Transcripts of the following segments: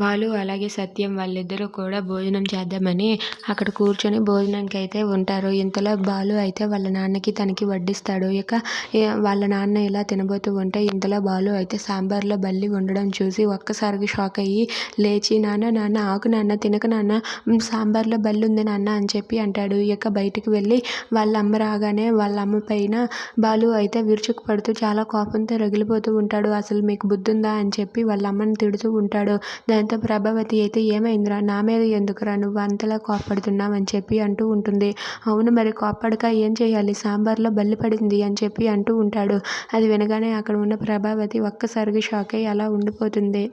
బాలు అలాగే సత్యం వాళ్ళిద్దరూ కూడా భోజనం చేద్దామని అక్కడ కూర్చొని భోజనానికి అయితే ఉంటారు. ఇంతలో బాలు అయితే వాళ్ళ నాన్నకి తనకి వడ్డిస్తాడు. ఇక వాళ్ళ నాన్న ఇలా తినబోతూ ఉంటే ఇంతలో బాలు అయితే సాంబార్లో బల్లి ఉండడం చూసి ఒక్కసారిగా షాక్ అయ్యి లేచి నాన్న నాన్న ఆకు నాన్న తినక నాన్న సాంబార్లో బల్లి ఉంది నాన్న అని చెప్పి అంటాడు. ఇక బయటికి వెళ్ళి వాళ్ళ అమ్మ రాగానే వాళ్ళ అమ్మ పైన బాలు అయితే విరుచుకు పడుతూ చాలా కోపంతో రగిలిపోతూ ఉంటాడు. అసలు మీకు బుద్ధి ఉందా అని చెప్పి వాళ్ళ అమ్మని తిడుతూ ఉంటాడు. దాని దాంతో ప్రభావతి అయితే ఏమైందిరా నా మీద ఎందుకురా నువ్వు అంతలా కోప్పడుతున్నావు అని చెప్పి అంటూ ఉంటుంది. అవును మరి కోప్పడక ఏం చేయాలి? సాంబార్లో బల్లి పడింది అని చెప్పి అంటూ ఉంటాడు. అది వినగానే అక్కడ ఉన్న ప్రభావతి ఒక్కసారిగా షాక్ అయ్యి అలా ఉండిపోతుంది.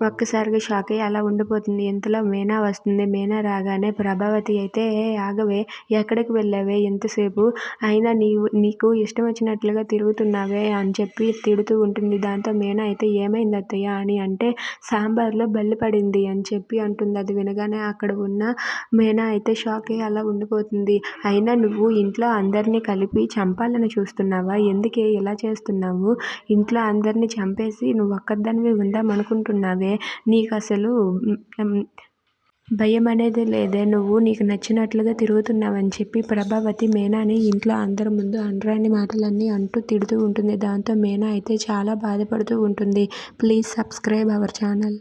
ఒక్కసారిగా షాక్ అయ్యి అలా ఉండిపోతుంది. ఇంతలో మీనా వస్తుంది. మీనా రాగానే ప్రభావతి అయితే ఏ ఆగవే ఎక్కడికి వెళ్ళావే ఎంతసేపు అయినా నీవు నీకు ఇష్టం వచ్చినట్లుగా తిరుగుతున్నావే అని చెప్పి తిడుతూ ఉంటుంది. దాంతో మీనా అయితే ఏమైంది అత్తయ్య అని అంటే సాంబార్లో బల్లి పడింది అని చెప్పి అంటుంది. అది వినగానే అక్కడ ఉన్న మీనా అయితే షాక్ అయ్యి అలా ఉండిపోతుంది. అయినా నువ్వు ఇంట్లో అందరినీ కలిపి చంపాలని చూస్తున్నావా? ఎందుకే ఇలా చేస్తున్నావు? ఇంట్లో అందరినీ చంపేసి నువ్వు ఒక్కదానివి ఉందామనుకుంటున్నావు అవే నీకు అసలు భయం అనేది లేదే. నువ్వు నీకు నచ్చినట్లుగా తిరుగుతున్నావని చెప్పి ప్రభావతి మేనాని ఇంట్లో అందరి ముందు అనరాని మాటలన్నీ అంటూ తిడుతూ ఉంటుంది. దాంతో మేనా అయితే చాలా బాధపడుతూ ఉంటుంది. Please subscribe our channel.